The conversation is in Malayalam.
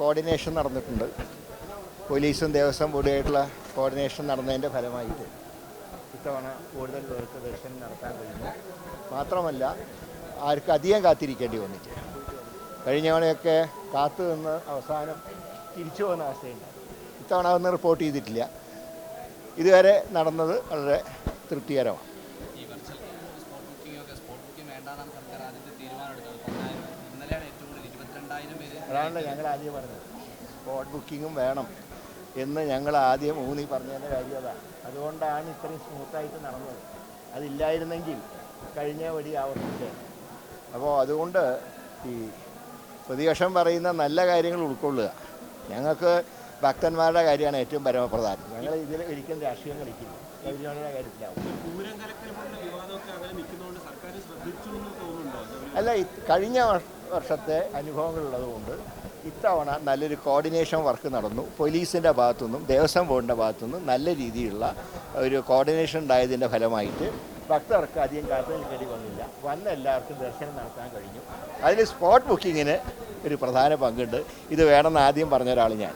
കോർഡിനേഷൻ നടന്നിട്ടുണ്ട്. പോലീസും ദേവസ്വം ബോർഡുമായിട്ടുള്ള കോർഡിനേഷൻ നടന്നതിന്റെ ഫലമായിട്ട് ഇത്തവണ കൂടുതൽ പേർക്ക് ദർശനം നടത്താൻ കഴിഞ്ഞു. മാത്രമല്ല ആർക്ക് അധികം കാത്തിരിക്കേണ്ടി വന്നിട്ടില്ല കഴിഞ്ഞ തവണയൊക്കെ കാത്തു നിന്ന് അവസാനം തിരിച്ചു പോകുന്ന അവസ്ഥയുണ്ട് ഇത്തവണ അതൊന്നും റിപ്പോർട്ട് ചെയ്തിട്ടില്ല. ഇതുവരെ നടന്നത് വളരെ തൃപ്തികരമാണ്. ബുക്കിംഗ് സർക്കാർ തീരുമാനം അതാണല്ലോ ഞങ്ങൾ ആദ്യം പറഞ്ഞത്. സ്പോട്ട് ബുക്കിങ്ങും വേണം എന്ന് ഞങ്ങൾ ആദ്യം ഊന്നി പറഞ്ഞതിന്റെ കാര്യത അതുകൊണ്ടാണ് ഇത്രയും സ്മൂത്തായിട്ട് നടന്നത്. അതില്ലായിരുന്നെങ്കിൽ കഴിഞ്ഞ വഴി ആവർത്തിച്ചേ. അപ്പോൾ അതുകൊണ്ട് ഈ പ്രതിപക്ഷം പറയുന്ന നല്ല കാര്യങ്ങൾ ഉൾക്കൊള്ളുക. ഞങ്ങൾക്ക് ഭക്തന്മാരുടെ കാര്യമാണ് ഏറ്റവും പരമപ്രധാനം. ഞങ്ങൾ ഇതിൽ ഒരിക്കലും രാഷ്ട്രീയം കളിക്കില്ല. ശബരിമലയുടെ കാര്യത്തിലാവും അല്ല കഴിഞ്ഞ വർഷത്തെ അനുഭവങ്ങളുള്ളതുകൊണ്ട് ഇത്തവണ നല്ലൊരു കോർഡിനേഷൻ വർക്ക് നടന്നു. പോലീസിന്റെ ഭാഗത്തുനിന്നും ദേവസ്വം ബോർഡിന്റെ ഭാഗത്തുനിന്നും നല്ല രീതിയിലുള്ള ഒരു കോർഡിനേഷൻ ഉണ്ടായതിന്റെ ഫലമായിട്ട് ഭക്തർക്ക് അധികം കാത്തു നിൽക്കേണ്ടി വന്നില്ല. വന്ന എല്ലാവർക്കും ദർശനം നടത്താൻ കഴിഞ്ഞു. അതിൽ സ്പോട്ട് ബുക്കിങ്ങിന് ഒരു പ്രധാന പങ്കുണ്ട്. ഇത് വേണമെന്ന് ആദ്യം പറഞ്ഞ ഒരാൾ ഞാൻ.